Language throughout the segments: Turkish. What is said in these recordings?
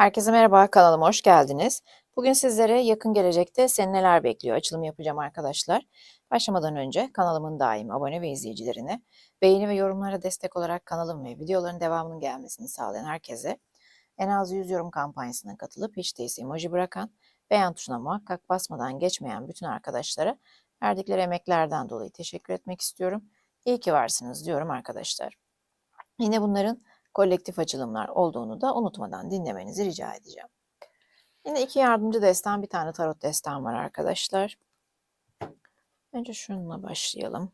Herkese merhaba, kanalıma hoş geldiniz. Bugün sizlere yakın gelecekte seni neler bekliyor açılım yapacağım arkadaşlar. Başlamadan önce kanalımın daim abone ve izleyicilerine, beğeni ve yorumlara destek olarak kanalım ve videoların devamının gelmesini sağlayan herkese, en az 100 yorum kampanyasına katılıp hiç değilse emoji bırakan, beğen tuşuna muhakkak basmadan geçmeyen bütün arkadaşlara verdikleri emeklerden dolayı teşekkür etmek istiyorum. İyi ki varsınız diyorum arkadaşlar. Yine bunların kolektif açılımlar olduğunu da unutmadan dinlemenizi rica edeceğim. Yine iki yardımcı destan, bir tane tarot destan var arkadaşlar. Önce şununla başlayalım.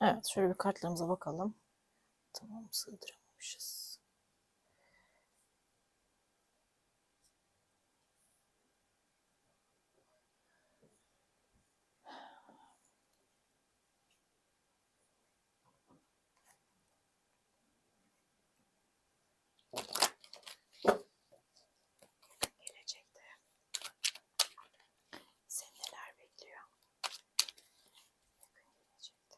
Evet, şöyle bir kartlarımıza bakalım. Tamam, sığdıramamışız. Gelecekte seni neler bekliyor? Yakın gelecekte.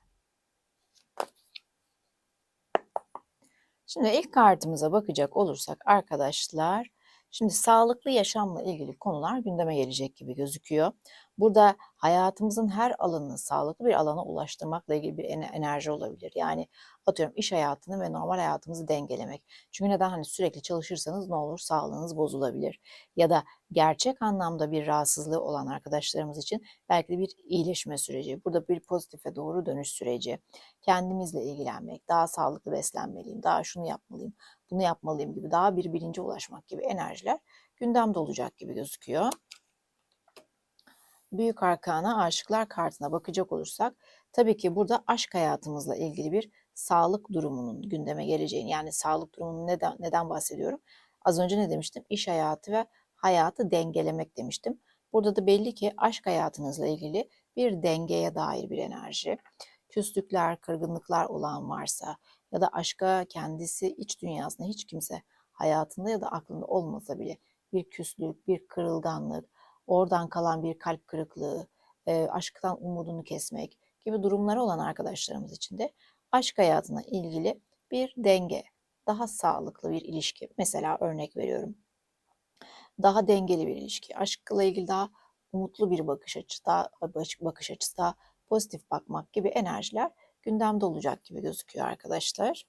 Şimdi ilk kartımıza bakacak olursak arkadaşlar, şimdi sağlıklı yaşamla ilgili konular gündeme gelecek gibi gözüküyor. Burada hayatımızın her alanını sağlıklı bir alana ulaştırmakla ilgili bir ene- enerji olabilir. Yani atıyorum iş hayatını ve normal hayatımızı dengelemek. Çünkü neden hani sürekli çalışırsanız ne olur sağlığınız bozulabilir. Ya da gerçek anlamda bir rahatsızlığı olan arkadaşlarımız için belki de bir iyileşme süreci. Burada bir pozitife doğru dönüş süreci kendimizle ilgilenmek, daha sağlıklı beslenmeliyim, daha şunu yapmalıyım, bunu yapmalıyım gibi daha bir bilince ulaşmak gibi enerjiler gündemde olacak gibi gözüküyor. Büyük Arkana Aşıklar kartına bakacak olursak tabii ki burada aşk hayatımızla ilgili bir sağlık durumunun gündeme geleceğini yani sağlık durumunun neden, neden bahsediyorum? Az önce ne demiştim? İş hayatı ve hayatı dengelemek demiştim. Burada da belli ki aşk hayatınızla ilgili bir dengeye dair bir enerji küslükler, kırgınlıklar olan varsa ya da aşka kendisi iç dünyasında hiç kimse hayatında ya da aklında olmasa bile bir küslük, bir kırılganlık, oradan kalan bir kalp kırıklığı, e, aşktan umudunu kesmek gibi durumları olan arkadaşlarımız için de aşk hayatına ilgili bir denge, daha sağlıklı bir ilişki. Mesela örnek veriyorum. Daha dengeli bir ilişki, aşkla ilgili daha umutlu bir bakış açısı, daha bakış açısı, daha pozitif bakmak gibi enerjiler gündemde olacak gibi gözüküyor arkadaşlar.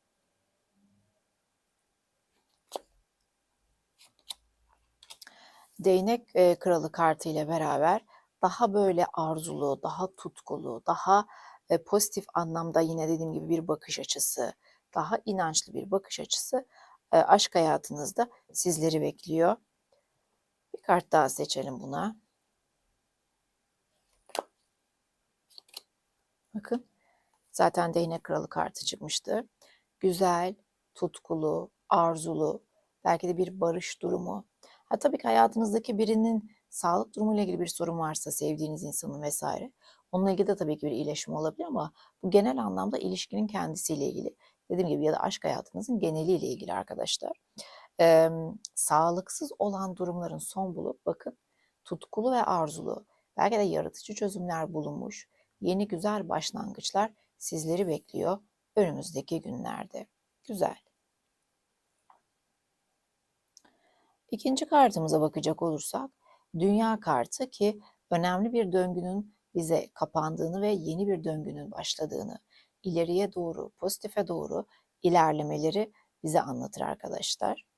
Değnek e, kralı kartı ile beraber daha böyle arzulu, daha tutkulu, daha e, pozitif anlamda yine dediğim gibi bir bakış açısı, daha inançlı bir bakış açısı e, aşk hayatınızda sizleri bekliyor. Bir kart daha seçelim buna. Bakın zaten değnek kralı kartı çıkmıştı. Güzel, tutkulu, arzulu, belki de bir barış durumu. Ha tabii ki hayatınızdaki birinin sağlık durumuyla ilgili bir sorun varsa sevdiğiniz insanın vesaire. Onunla ilgili de tabii ki bir iyileşme olabilir ama bu genel anlamda ilişkinin kendisiyle ilgili. Dediğim gibi ya da aşk hayatınızın geneliyle ilgili arkadaşlar. Ee, sağlıksız olan durumların son bulup bakın tutkulu ve arzulu belki de yaratıcı çözümler bulunmuş yeni güzel başlangıçlar sizleri bekliyor önümüzdeki günlerde. Güzel. İkinci kartımıza bakacak olursak dünya kartı ki önemli bir döngünün bize kapandığını ve yeni bir döngünün başladığını, ileriye doğru, pozitife doğru ilerlemeleri bize anlatır arkadaşlar.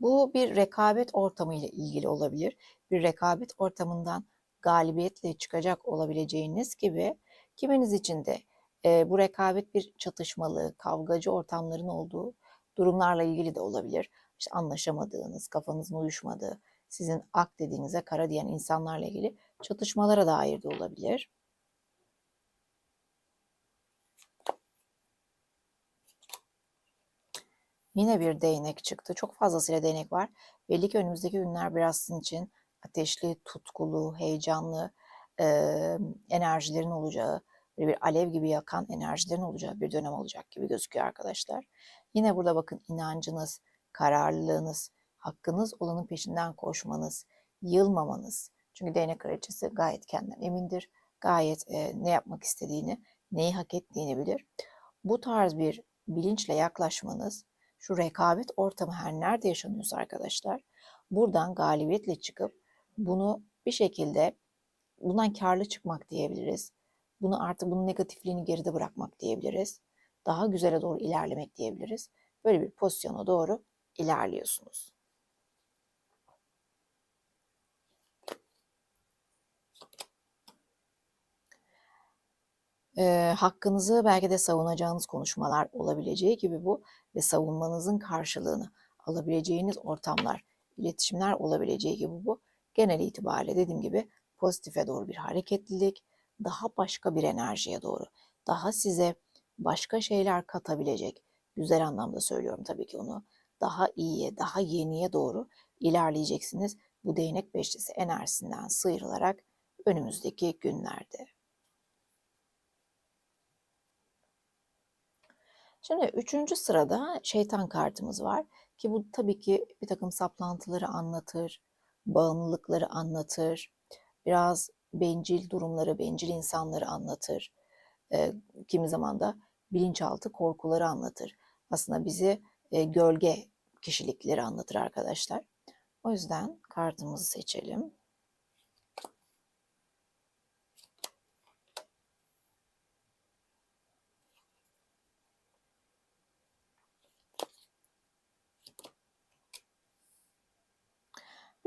Bu bir rekabet ortamı ile ilgili olabilir. Bir rekabet ortamından galibiyetle çıkacak olabileceğiniz gibi kiminiz için de e, bu rekabet bir çatışmalı, kavgacı ortamların olduğu durumlarla ilgili de olabilir. İşte anlaşamadığınız, kafanızın uyuşmadığı, sizin ak dediğinize kara diyen insanlarla ilgili çatışmalara dair de olabilir. Yine bir değnek çıktı. Çok fazlasıyla değnek var. Belli ki önümüzdeki günler biraz sizin için ateşli, tutkulu, heyecanlı e, enerjilerin olacağı, böyle bir alev gibi yakan enerjilerin olacağı bir dönem olacak gibi gözüküyor arkadaşlar. Yine burada bakın inancınız, kararlılığınız, hakkınız olanın peşinden koşmanız, yılmamanız. Çünkü değnek kraliçesi gayet kendinden emindir. Gayet e, ne yapmak istediğini, neyi hak ettiğini bilir. Bu tarz bir bilinçle yaklaşmanız, şu rekabet ortamı her nerede yaşanıyorsa arkadaşlar, buradan galibiyetle çıkıp bunu bir şekilde bundan karlı çıkmak diyebiliriz. Bunu artık bunun negatifliğini geride bırakmak diyebiliriz. Daha güzele doğru ilerlemek diyebiliriz. Böyle bir pozisyona doğru ilerliyorsunuz. E, hakkınızı belki de savunacağınız konuşmalar olabileceği gibi bu ve savunmanızın karşılığını alabileceğiniz ortamlar, iletişimler olabileceği gibi bu genel itibariyle dediğim gibi pozitife doğru bir hareketlilik, daha başka bir enerjiye doğru, daha size başka şeyler katabilecek, güzel anlamda söylüyorum tabii ki onu, daha iyiye, daha yeniye doğru ilerleyeceksiniz bu değnek beşlisi enerjisinden sıyrılarak önümüzdeki günlerde. Şimdi üçüncü sırada şeytan kartımız var ki bu tabii ki bir takım saplantıları anlatır, bağımlılıkları anlatır, biraz bencil durumları, bencil insanları anlatır. E, kimi zaman da bilinçaltı korkuları anlatır. Aslında bizi e, gölge kişilikleri anlatır arkadaşlar. O yüzden kartımızı seçelim.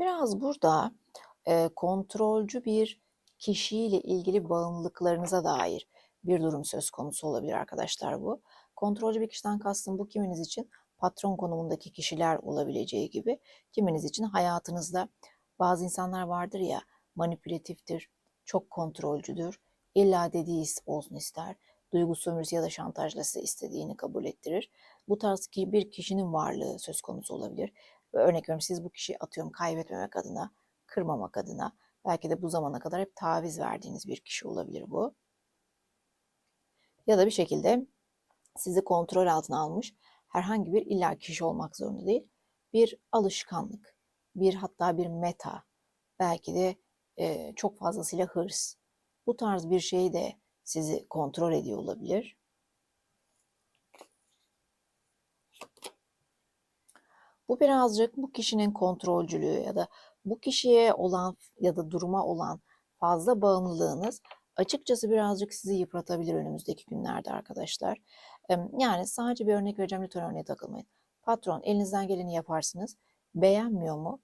Biraz burada e, kontrolcü bir kişiyle ilgili bağımlılıklarınıza dair bir durum söz konusu olabilir arkadaşlar bu. Kontrolcü bir kişiden kastım bu kiminiz için patron konumundaki kişiler olabileceği gibi kiminiz için hayatınızda bazı insanlar vardır ya manipülatiftir, çok kontrolcüdür, illa dediği olsun ister, duygu sömürüsü ya da şantajla size istediğini kabul ettirir. Bu tarz ki bir kişinin varlığı söz konusu olabilir. Ve örnek veriyorum siz bu kişiyi atıyorum kaybetmemek adına, kırmamak adına belki de bu zamana kadar hep taviz verdiğiniz bir kişi olabilir bu. Ya da bir şekilde sizi kontrol altına almış herhangi bir illa kişi olmak zorunda değil. Bir alışkanlık, bir hatta bir meta, belki de e, çok fazlasıyla hırs. Bu tarz bir şey de sizi kontrol ediyor olabilir. Bu birazcık bu kişinin kontrolcülüğü ya da bu kişiye olan ya da duruma olan fazla bağımlılığınız açıkçası birazcık sizi yıpratabilir önümüzdeki günlerde arkadaşlar. Yani sadece bir örnek vereceğim lütfen örneğe takılmayın. Patron elinizden geleni yaparsınız. Beğenmiyor mu?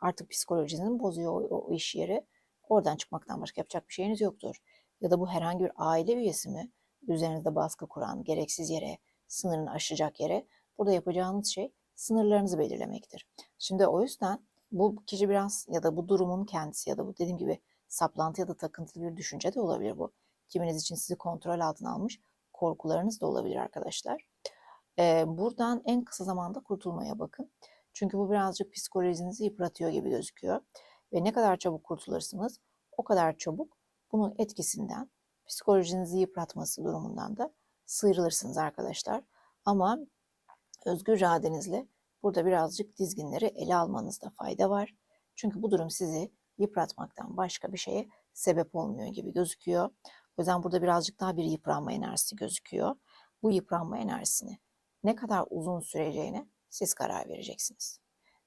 artık psikolojinin bozuyor o, iş yeri. Oradan çıkmaktan başka yapacak bir şeyiniz yoktur. Ya da bu herhangi bir aile üyesi mi? Üzerinizde baskı kuran, gereksiz yere, sınırını aşacak yere. Burada yapacağınız şey sınırlarınızı belirlemektir. Şimdi o yüzden bu kişi biraz ya da bu durumun kendisi ya da bu dediğim gibi saplantı ya da takıntılı bir düşünce de olabilir bu. Kiminiz için sizi kontrol altına almış korkularınız da olabilir arkadaşlar. Ee, buradan en kısa zamanda kurtulmaya bakın. Çünkü bu birazcık psikolojinizi yıpratıyor gibi gözüküyor. Ve ne kadar çabuk kurtulursunuz o kadar çabuk bunun etkisinden psikolojinizi yıpratması durumundan da sıyrılırsınız arkadaşlar. Ama özgür iradenizle burada birazcık dizginleri ele almanızda fayda var. Çünkü bu durum sizi yıpratmaktan başka bir şeye sebep olmuyor gibi gözüküyor. O yüzden burada birazcık daha bir yıpranma enerjisi gözüküyor. Bu yıpranma enerjisini ne kadar uzun süreceğine siz karar vereceksiniz.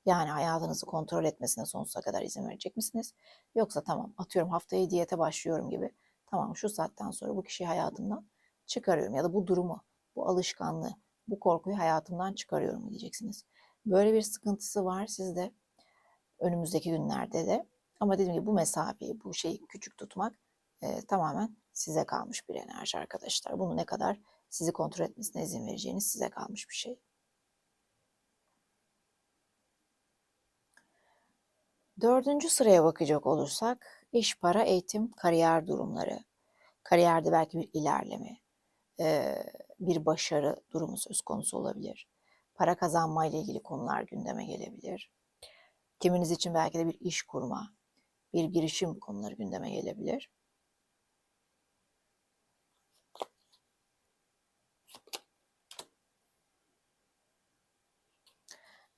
Yani hayatınızı kontrol etmesine sonsuza kadar izin verecek misiniz? Yoksa tamam atıyorum haftaya diyete başlıyorum gibi. Tamam şu saatten sonra bu kişiyi hayatımdan çıkarıyorum ya da bu durumu, bu alışkanlığı, bu korkuyu hayatımdan çıkarıyorum diyeceksiniz. Böyle bir sıkıntısı var sizde önümüzdeki günlerde de. Ama dediğim gibi bu mesafeyi, bu şeyi küçük tutmak e, tamamen size kalmış bir enerji arkadaşlar. Bunu ne kadar sizi kontrol etmesine izin vereceğiniz size kalmış bir şey. Dördüncü sıraya bakacak olursak iş, para, eğitim, kariyer durumları. Kariyerde belki bir ilerleme, bir başarı durumu söz konusu olabilir. Para kazanma ile ilgili konular gündeme gelebilir. Kiminiz için belki de bir iş kurma, bir girişim konuları gündeme gelebilir.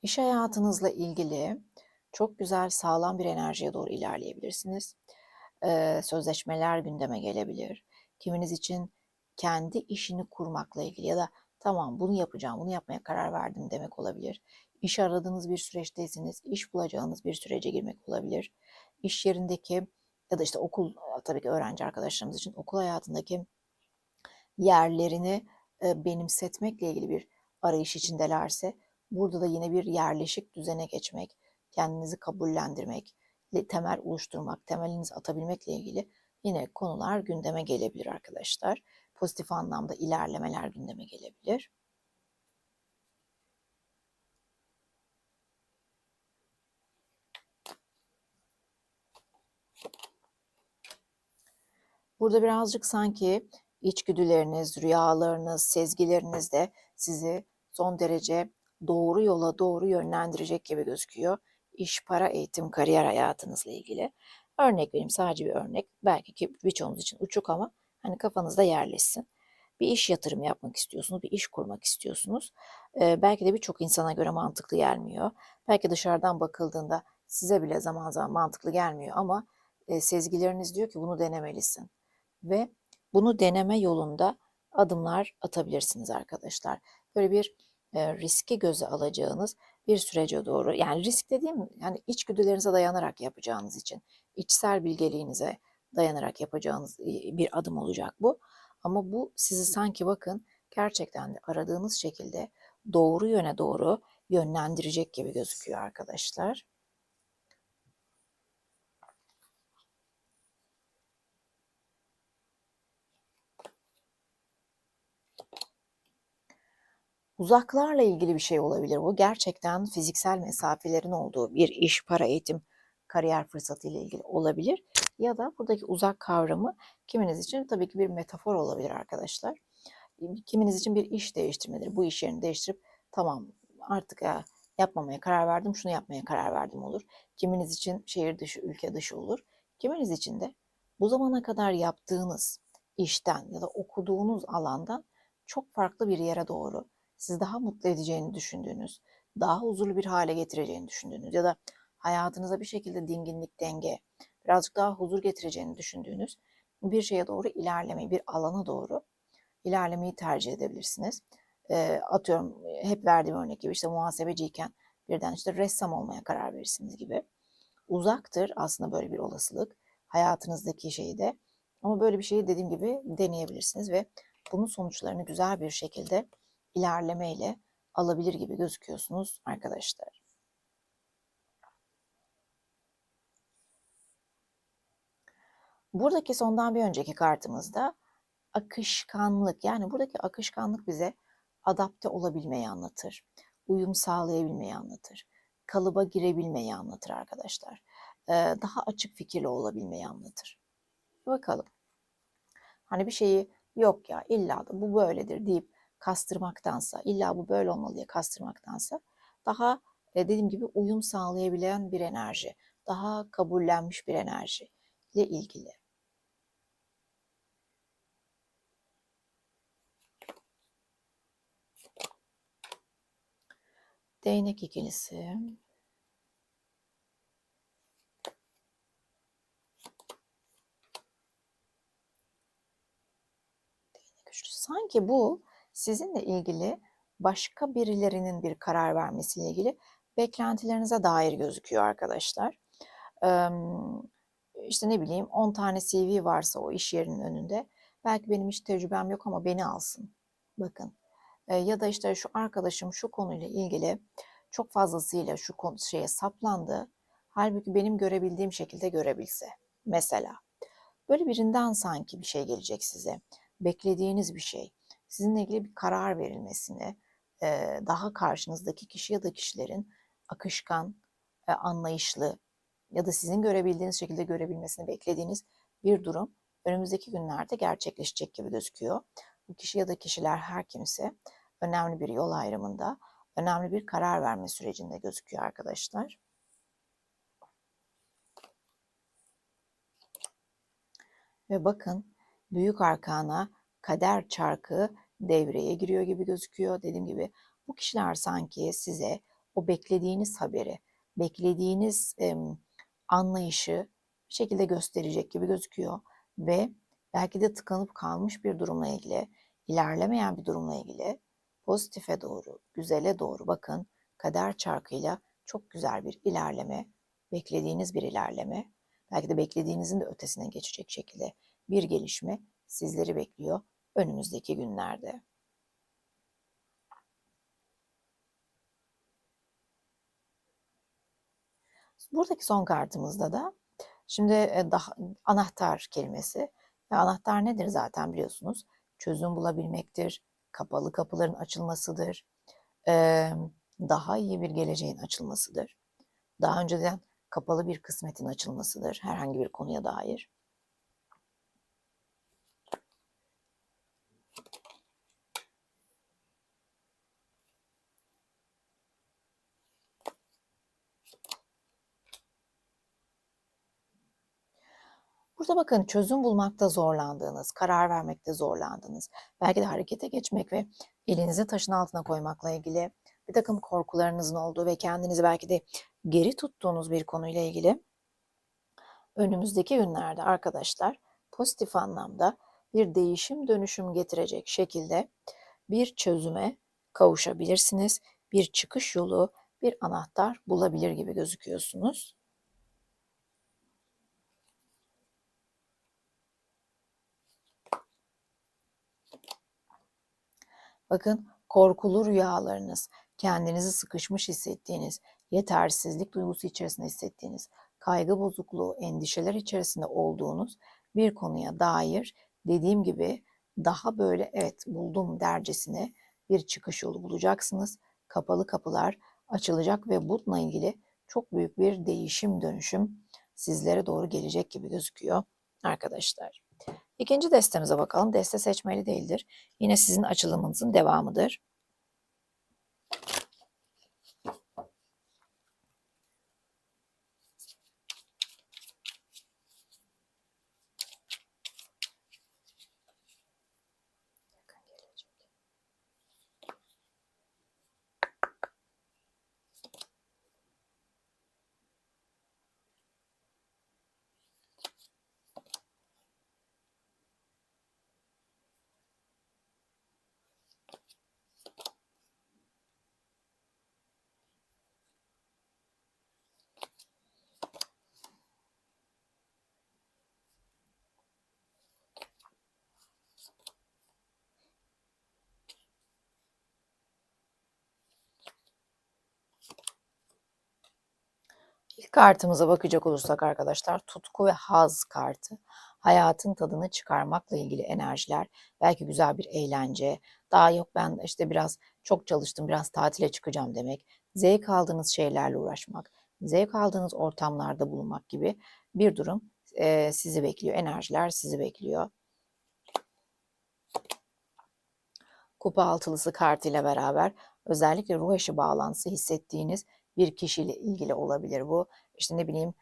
İş hayatınızla ilgili çok güzel, sağlam bir enerjiye doğru ilerleyebilirsiniz. Ee, sözleşmeler gündeme gelebilir. Kiminiz için kendi işini kurmakla ilgili ya da tamam bunu yapacağım, bunu yapmaya karar verdim demek olabilir. İş aradığınız bir süreçteyseniz iş bulacağınız bir sürece girmek olabilir. İş yerindeki ya da işte okul tabii ki öğrenci arkadaşlarımız için okul hayatındaki yerlerini benimsetmekle ilgili bir arayış içindelerse burada da yine bir yerleşik düzene geçmek, kendinizi kabullendirmek, temel oluşturmak, temelinizi atabilmekle ilgili yine konular gündeme gelebilir arkadaşlar. Pozitif anlamda ilerlemeler gündeme gelebilir. Burada birazcık sanki içgüdüleriniz, rüyalarınız, sezgileriniz de sizi son derece doğru yola doğru yönlendirecek gibi gözüküyor. İş, para, eğitim, kariyer hayatınızla ilgili. Örnek vereyim sadece bir örnek. Belki ki birçoğunuz için uçuk ama hani kafanızda yerleşsin. Bir iş yatırımı yapmak istiyorsunuz, bir iş kurmak istiyorsunuz. Ee, belki de birçok insana göre mantıklı gelmiyor. Belki dışarıdan bakıldığında size bile zaman zaman mantıklı gelmiyor ama e, sezgileriniz diyor ki bunu denemelisin. Ve bunu deneme yolunda adımlar atabilirsiniz arkadaşlar. Böyle bir e, riski göze alacağınız bir sürece doğru yani risk dediğim yani içgüdülerinize dayanarak yapacağınız için içsel bilgeliğinize dayanarak yapacağınız bir adım olacak bu. Ama bu sizi sanki bakın gerçekten de aradığınız şekilde doğru yöne doğru yönlendirecek gibi gözüküyor arkadaşlar. Uzaklarla ilgili bir şey olabilir bu. Gerçekten fiziksel mesafelerin olduğu bir iş, para, eğitim, kariyer fırsatı ile ilgili olabilir. Ya da buradaki uzak kavramı kiminiz için tabii ki bir metafor olabilir arkadaşlar. Kiminiz için bir iş değiştirmedir. Bu iş yerini değiştirip tamam artık ya, yapmamaya karar verdim, şunu yapmaya karar verdim olur. Kiminiz için şehir dışı, ülke dışı olur. Kiminiz için de bu zamana kadar yaptığınız işten ya da okuduğunuz alandan çok farklı bir yere doğru sizi daha mutlu edeceğini düşündüğünüz, daha huzurlu bir hale getireceğini düşündüğünüz ya da hayatınıza bir şekilde dinginlik, denge, birazcık daha huzur getireceğini düşündüğünüz bir şeye doğru ilerlemeyi, bir alana doğru ilerlemeyi tercih edebilirsiniz. E, atıyorum hep verdiğim örnek gibi işte muhasebeciyken birden işte ressam olmaya karar verirsiniz gibi. Uzaktır aslında böyle bir olasılık hayatınızdaki şeyde. Ama böyle bir şeyi dediğim gibi deneyebilirsiniz ve bunun sonuçlarını güzel bir şekilde ilerlemeyle alabilir gibi gözüküyorsunuz arkadaşlar. Buradaki sondan bir önceki kartımızda akışkanlık yani buradaki akışkanlık bize adapte olabilmeyi anlatır. Uyum sağlayabilmeyi anlatır. Kalıba girebilmeyi anlatır arkadaşlar. Ee, daha açık fikirli olabilmeyi anlatır. Bakalım. Hani bir şeyi yok ya illa da bu böyledir deyip kastırmaktansa, illa bu böyle olmalı diye kastırmaktansa daha e, dediğim gibi uyum sağlayabilen bir enerji, daha kabullenmiş bir enerji ile ilgili. Değnek ikilisi. Sanki bu sizinle ilgili başka birilerinin bir karar vermesiyle ilgili beklentilerinize dair gözüküyor arkadaşlar. İşte ne bileyim 10 tane CV varsa o iş yerinin önünde belki benim hiç tecrübem yok ama beni alsın. Bakın ya da işte şu arkadaşım şu konuyla ilgili çok fazlasıyla şu konu şeye saplandı. Halbuki benim görebildiğim şekilde görebilse. Mesela böyle birinden sanki bir şey gelecek size. Beklediğiniz bir şey. Sizinle ilgili bir karar verilmesini, daha karşınızdaki kişi ya da kişilerin akışkan, anlayışlı ya da sizin görebildiğiniz şekilde görebilmesini beklediğiniz bir durum önümüzdeki günlerde gerçekleşecek gibi gözüküyor. Kişi ya da kişiler her kimse önemli bir yol ayrımında, önemli bir karar verme sürecinde gözüküyor arkadaşlar. Ve bakın büyük arkana kader çarkı devreye giriyor gibi gözüküyor. Dediğim gibi bu kişiler sanki size o beklediğiniz haberi, beklediğiniz e, anlayışı bir şekilde gösterecek gibi gözüküyor ve belki de tıkanıp kalmış bir durumla ilgili, ilerlemeyen bir durumla ilgili pozitife doğru, güzele doğru bakın kader çarkıyla çok güzel bir ilerleme, beklediğiniz bir ilerleme, belki de beklediğinizin de ötesine geçecek şekilde bir gelişme sizleri bekliyor önümüzdeki günlerde. Buradaki son kartımızda da şimdi daha anahtar kelimesi. Ve anahtar nedir zaten biliyorsunuz? Çözüm bulabilmektir, kapalı kapıların açılmasıdır, daha iyi bir geleceğin açılmasıdır. Daha önceden kapalı bir kısmetin açılmasıdır herhangi bir konuya dair. Burada bakın çözüm bulmakta zorlandığınız, karar vermekte zorlandığınız, belki de harekete geçmek ve elinizi taşın altına koymakla ilgili bir takım korkularınızın olduğu ve kendinizi belki de geri tuttuğunuz bir konuyla ilgili önümüzdeki günlerde arkadaşlar pozitif anlamda bir değişim dönüşüm getirecek şekilde bir çözüme kavuşabilirsiniz. Bir çıkış yolu, bir anahtar bulabilir gibi gözüküyorsunuz. Bakın korkulu rüyalarınız, kendinizi sıkışmış hissettiğiniz, yetersizlik duygusu içerisinde hissettiğiniz, kaygı bozukluğu, endişeler içerisinde olduğunuz bir konuya dair dediğim gibi daha böyle evet buldum dercesine bir çıkış yolu bulacaksınız. Kapalı kapılar açılacak ve bununla ilgili çok büyük bir değişim dönüşüm sizlere doğru gelecek gibi gözüküyor arkadaşlar. İkinci destemize bakalım. Deste seçmeli değildir. Yine sizin açılımınızın devamıdır. İlk kartımıza bakacak olursak arkadaşlar tutku ve haz kartı. Hayatın tadını çıkarmakla ilgili enerjiler. Belki güzel bir eğlence. Daha yok ben işte biraz çok çalıştım biraz tatile çıkacağım demek. Zevk aldığınız şeylerle uğraşmak. Zevk aldığınız ortamlarda bulunmak gibi bir durum e, sizi bekliyor. Enerjiler sizi bekliyor. Kupa altılısı kartıyla beraber özellikle ruh eşi bağlantısı hissettiğiniz bir kişiyle ilgili olabilir bu. İşte ne bileyim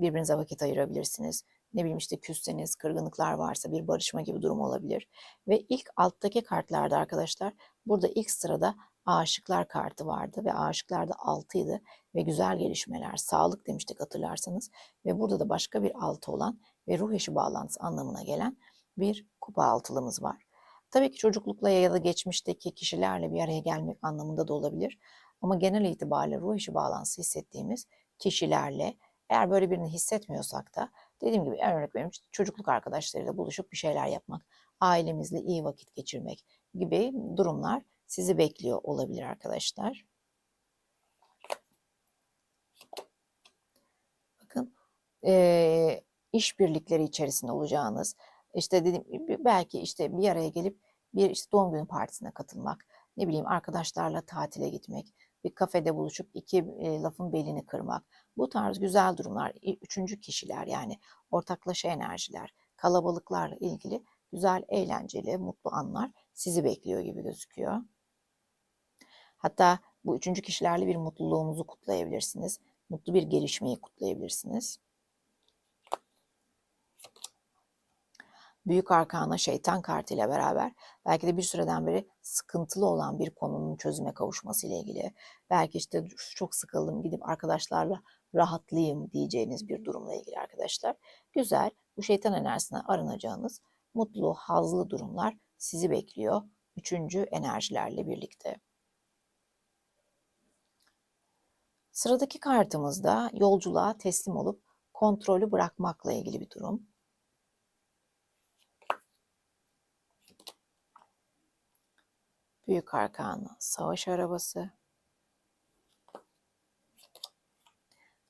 birbirinize vakit ayırabilirsiniz. Ne bileyim işte küsseniz, kırgınlıklar varsa bir barışma gibi durum olabilir. Ve ilk alttaki kartlarda arkadaşlar burada ilk sırada aşıklar kartı vardı ve aşıklar da 6'ydı ve güzel gelişmeler, sağlık demiştik hatırlarsanız ve burada da başka bir altı olan ve ruh eşi bağlantısı anlamına gelen bir kupa altılımız var. Tabii ki çocuklukla ya da geçmişteki kişilerle bir araya gelmek anlamında da olabilir. Ama genel itibariyle ruh eşi bağlantısı hissettiğimiz kişilerle eğer böyle birini hissetmiyorsak da dediğim gibi en örnek benim çocukluk arkadaşlarıyla buluşup bir şeyler yapmak, ailemizle iyi vakit geçirmek gibi durumlar sizi bekliyor olabilir arkadaşlar. Bakın e, iş birlikleri içerisinde olacağınız, işte dedim belki işte bir araya gelip bir işte doğum günü partisine katılmak, ne bileyim arkadaşlarla tatile gitmek, bir kafede buluşup iki e, lafın belini kırmak. Bu tarz güzel durumlar, üçüncü kişiler yani ortaklaşa enerjiler, kalabalıklarla ilgili güzel, eğlenceli, mutlu anlar sizi bekliyor gibi gözüküyor. Hatta bu üçüncü kişilerle bir mutluluğunuzu kutlayabilirsiniz. Mutlu bir gelişmeyi kutlayabilirsiniz. Büyük Arkana şeytan kartıyla beraber belki de bir süreden beri sıkıntılı olan bir konunun çözüme kavuşması ile ilgili. Belki işte çok sıkıldım gidip arkadaşlarla rahatlayayım diyeceğiniz bir durumla ilgili arkadaşlar. Güzel bu şeytan enerjisine arınacağınız mutlu, hazlı durumlar sizi bekliyor. Üçüncü enerjilerle birlikte. Sıradaki kartımızda yolculuğa teslim olup kontrolü bırakmakla ilgili bir durum. Büyük Arkana savaş arabası.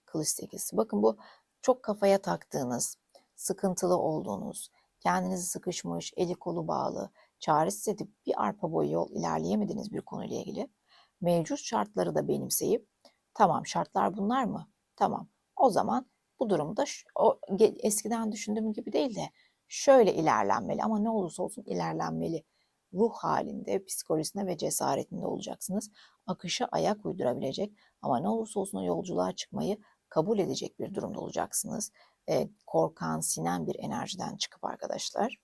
Kılıç sekizisi. Bakın bu çok kafaya taktığınız, sıkıntılı olduğunuz, kendinizi sıkışmış, eli kolu bağlı, çaresiz edip bir arpa boyu yol ilerleyemediğiniz bir konuyla ilgili mevcut şartları da benimseyip tamam şartlar bunlar mı? Tamam. O zaman bu durumda o eskiden düşündüğüm gibi değil de şöyle ilerlenmeli ama ne olursa olsun ilerlenmeli ruh halinde, psikolojisinde ve cesaretinde olacaksınız. Akışa ayak uydurabilecek ama ne olursa olsun yolculuğa çıkmayı kabul edecek bir durumda olacaksınız. E, korkan, sinen bir enerjiden çıkıp arkadaşlar.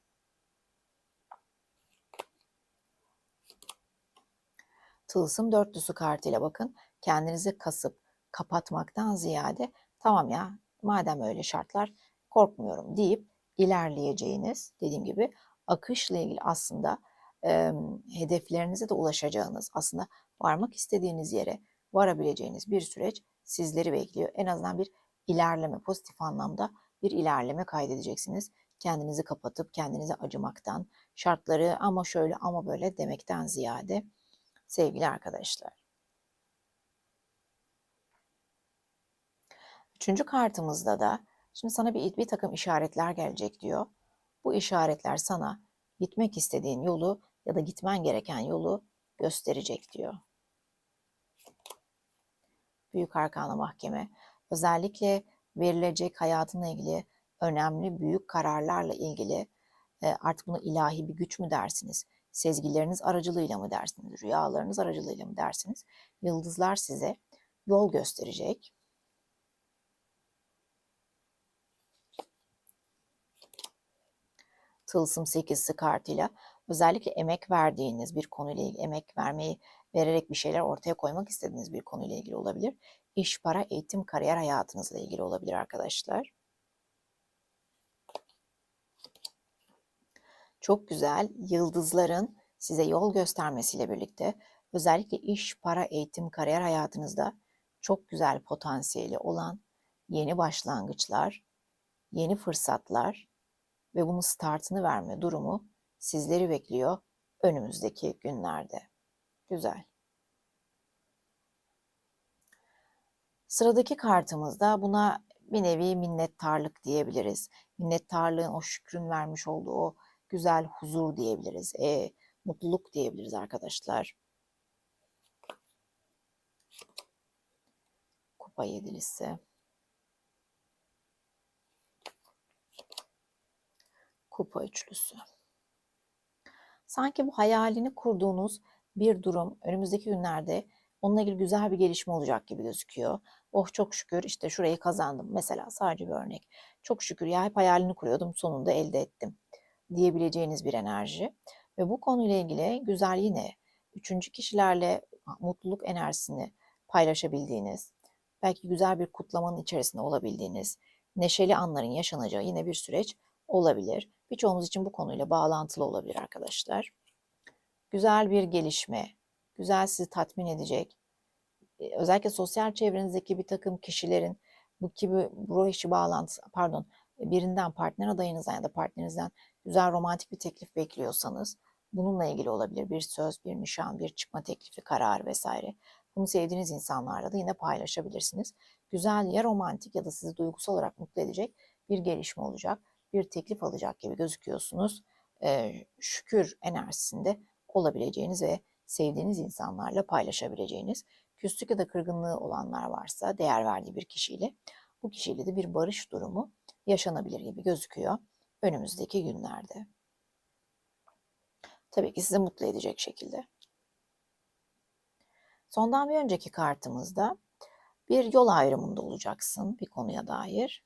Tılsım dörtlüsü kartıyla bakın kendinizi kasıp kapatmaktan ziyade tamam ya madem öyle şartlar korkmuyorum deyip ilerleyeceğiniz dediğim gibi akışla ilgili aslında e, hedeflerinize de ulaşacağınız, aslında varmak istediğiniz yere varabileceğiniz bir süreç sizleri bekliyor. En azından bir ilerleme, pozitif anlamda bir ilerleme kaydedeceksiniz. Kendinizi kapatıp kendinize acımaktan, şartları ama şöyle ama böyle demekten ziyade sevgili arkadaşlar. Üçüncü kartımızda da şimdi sana bir, bir takım işaretler gelecek diyor. Bu işaretler sana gitmek istediğin yolu ya da gitmen gereken yolu gösterecek diyor. Büyük Arkana Mahkeme özellikle verilecek hayatınla ilgili önemli büyük kararlarla ilgili e, artık bunu ilahi bir güç mü dersiniz? Sezgileriniz aracılığıyla mı dersiniz? Rüyalarınız aracılığıyla mı dersiniz? Yıldızlar size yol gösterecek. Tılsım 8'si kartıyla özellikle emek verdiğiniz bir konuyla ilgili emek vermeyi vererek bir şeyler ortaya koymak istediğiniz bir konuyla ilgili olabilir. İş, para, eğitim, kariyer hayatınızla ilgili olabilir arkadaşlar. Çok güzel yıldızların size yol göstermesiyle birlikte özellikle iş, para, eğitim, kariyer hayatınızda çok güzel potansiyeli olan yeni başlangıçlar, yeni fırsatlar ve bunun startını verme durumu sizleri bekliyor önümüzdeki günlerde. Güzel. Sıradaki kartımızda buna bir nevi minnettarlık diyebiliriz. Minnettarlığın o şükrün vermiş olduğu o güzel huzur diyebiliriz. E, mutluluk diyebiliriz arkadaşlar. Kupa yedilisi. Kupa üçlüsü. Sanki bu hayalini kurduğunuz bir durum önümüzdeki günlerde onunla ilgili güzel bir gelişme olacak gibi gözüküyor. Oh çok şükür işte şurayı kazandım. Mesela sadece bir örnek. Çok şükür ya hep hayalini kuruyordum sonunda elde ettim diyebileceğiniz bir enerji. Ve bu konuyla ilgili güzel yine üçüncü kişilerle mutluluk enerjisini paylaşabildiğiniz, belki güzel bir kutlamanın içerisinde olabildiğiniz, neşeli anların yaşanacağı yine bir süreç olabilir. Birçoğumuz için bu konuyla bağlantılı olabilir arkadaşlar. Güzel bir gelişme, güzel sizi tatmin edecek. Özellikle sosyal çevrenizdeki bir takım kişilerin bu gibi ruh işi bağlantısı, pardon birinden partner adayınızdan ya da partnerinizden güzel romantik bir teklif bekliyorsanız bununla ilgili olabilir. Bir söz, bir nişan, bir çıkma teklifi, karar vesaire. Bunu sevdiğiniz insanlarla da yine paylaşabilirsiniz. Güzel ya romantik ya da sizi duygusal olarak mutlu edecek bir gelişme olacak. Bir teklif alacak gibi gözüküyorsunuz. Ee, şükür enerjisinde olabileceğiniz ve sevdiğiniz insanlarla paylaşabileceğiniz, küslük ya da kırgınlığı olanlar varsa değer verdiği bir kişiyle bu kişiyle de bir barış durumu yaşanabilir gibi gözüküyor önümüzdeki günlerde. Tabii ki sizi mutlu edecek şekilde. Sondan bir önceki kartımızda bir yol ayrımında olacaksın bir konuya dair.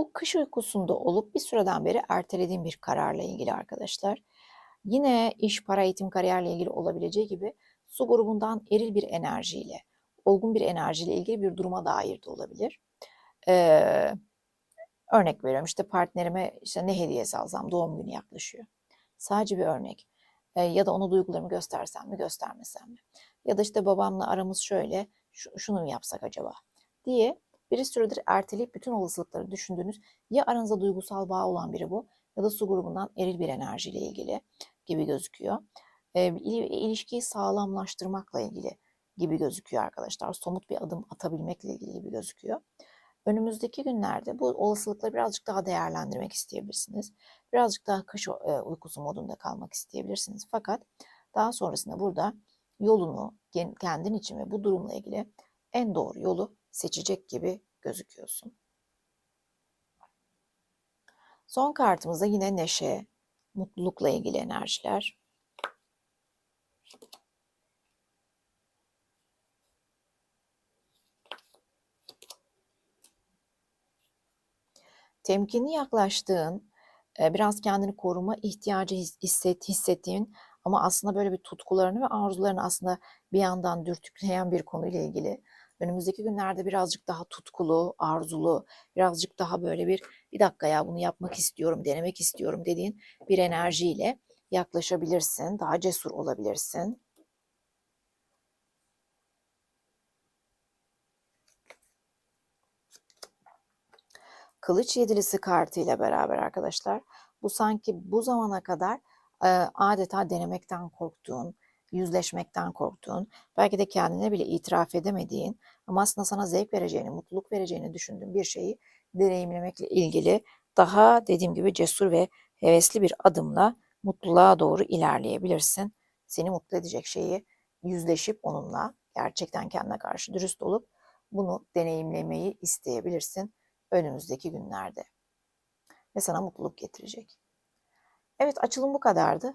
Bu kış uykusunda olup bir süreden beri ertelediğim bir kararla ilgili arkadaşlar. Yine iş, para, eğitim, kariyerle ilgili olabileceği gibi su grubundan eril bir enerjiyle, olgun bir enerjiyle ilgili bir duruma dair de olabilir. Ee, örnek veriyorum işte partnerime işte ne hediyesi alsam doğum günü yaklaşıyor. Sadece bir örnek. Ee, ya da ona duygularımı göstersem mi göstermesem mi? Ya da işte babamla aramız şöyle şunu mu yapsak acaba diye bir süredir erteleyip bütün olasılıkları düşündüğünüz ya aranızda duygusal bağ olan biri bu ya da su grubundan eril bir enerjiyle ilgili gibi gözüküyor. E, ilişkiyi sağlamlaştırmakla ilgili gibi gözüküyor arkadaşlar. Somut bir adım atabilmekle ilgili gibi gözüküyor. Önümüzdeki günlerde bu olasılıkları birazcık daha değerlendirmek isteyebilirsiniz. Birazcık daha kış uykusu modunda kalmak isteyebilirsiniz. Fakat daha sonrasında burada yolunu kendin için ve bu durumla ilgili en doğru yolu seçecek gibi gözüküyorsun. Son kartımızda yine neşe, mutlulukla ilgili enerjiler. Temkinli yaklaştığın, biraz kendini koruma ihtiyacı hisset, hissettiğin ama aslında böyle bir tutkularını ve arzularını aslında bir yandan dürtükleyen bir konuyla ilgili önümüzdeki günlerde birazcık daha tutkulu, arzulu, birazcık daha böyle bir bir dakika ya bunu yapmak istiyorum, denemek istiyorum dediğin bir enerjiyle yaklaşabilirsin, daha cesur olabilirsin. Kılıç yedilisi kartıyla beraber arkadaşlar bu sanki bu zamana kadar e, adeta denemekten korktuğun, yüzleşmekten korktuğun, belki de kendine bile itiraf edemediğin ama aslında sana zevk vereceğini, mutluluk vereceğini düşündüğün bir şeyi deneyimlemekle ilgili daha dediğim gibi cesur ve hevesli bir adımla mutluluğa doğru ilerleyebilirsin. Seni mutlu edecek şeyi yüzleşip onunla gerçekten kendine karşı dürüst olup bunu deneyimlemeyi isteyebilirsin önümüzdeki günlerde. Ve sana mutluluk getirecek. Evet açılım bu kadardı.